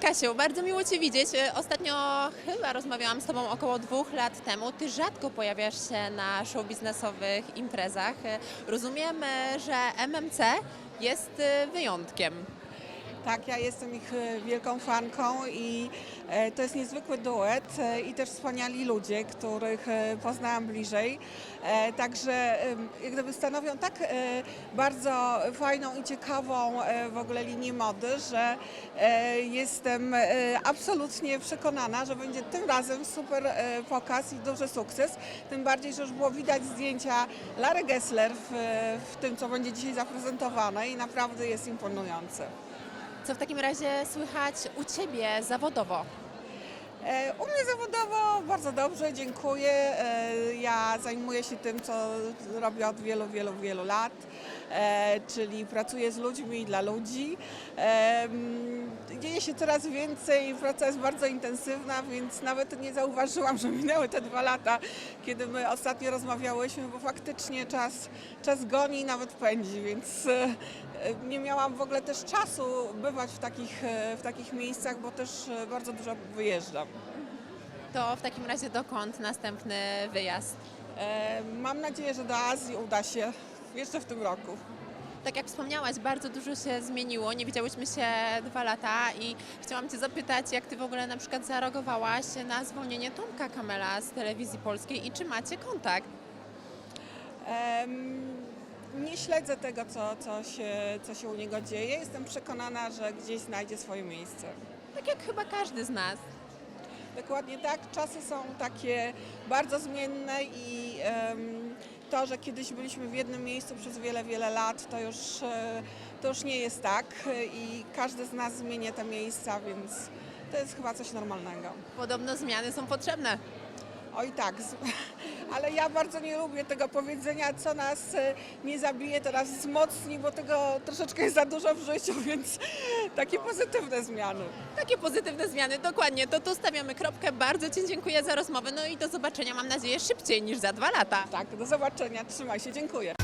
Kasiu, bardzo miło Cię widzieć. E, Ostatnio chyba rozmawiałam z Tobą około dwóch lat temu. Ty rzadko pojawiasz się na show biznesowych imprezach. E, Rozumiem, e, że MMC jest wyjątkiem. Tak, ja jestem ich e, wielką fanką i e, to jest niezwykły duet e, i też wspaniali ludzie, których poznałam bliżej. Także jak gdyby stanowią tak bardzo fajną i ciekawą w ogóle linię mody, że jestem absolutnie przekonana, że będzie tym razem super pokaz i duży sukces. Tym bardziej, że już było widać zdjęcia Lary Gessler w, w tym, co będzie dzisiaj zaprezentowane i naprawdę jest imponujące. Co w takim razie słychać u Ciebie zawodowo? E, U mnie zawodowo bardzo dobrze, dziękuję. E, Ja zajmuję się tym, co robię od wielu, wielu, wielu lat, e, czyli pracuję z ludźmi dla ludzi. Dzieje się coraz więcej, praca jest bardzo intensywna, więc nawet nie zauważyłam, że minęły te dwa lata, kiedy my ostatnio rozmawiałyśmy, bo faktycznie czas, czas goni i nawet pędzi, więc e, nie miałam w ogóle też czasu bywać w takich, e, w takich miejscach, bo też e, bardzo dużo wyjeżdżam. To w takim razie dokąd następny wyjazd? Mam nadzieję, że do Azji uda się jeszcze w tym roku. Tak jak wspomniałaś, bardzo dużo się zmieniło. Nie widziałyśmy się dwa lata i chciałam Cię zapytać, jak Ty w ogóle na przykład zareagowałaś na zwolnienie Tomka Kamela z telewizji polskiej i czy macie kontakt? Em, Nie śledzę tego, co, co, się, co się u niego dzieje. Jestem przekonana, że gdzieś znajdzie swoje miejsce. Tak jak chyba każdy z nas. Dokładnie tak. Czasy są takie bardzo zmienne i em, to, że kiedyś byliśmy w jednym miejscu przez wiele, wiele lat, to już, e, to już nie jest tak i każdy z nas zmienia te miejsca, więc to jest chyba coś normalnego. Podobno zmiany są potrzebne. Oj tak, ale ja bardzo nie lubię tego powiedzenia, co nas e, nie zabije, to nas wzmocni, bo tego troszeczkę jest za dużo w życiu, więc takie pozytywne zmiany. Takie pozytywne zmiany, dokładnie. To tu stawiamy kropkę. Bardzo Ci dziękuję za rozmowę. No i do zobaczenia, mam nadzieję, szybciej niż za dwa lata. Tak, do zobaczenia, trzymaj się, dziękuję.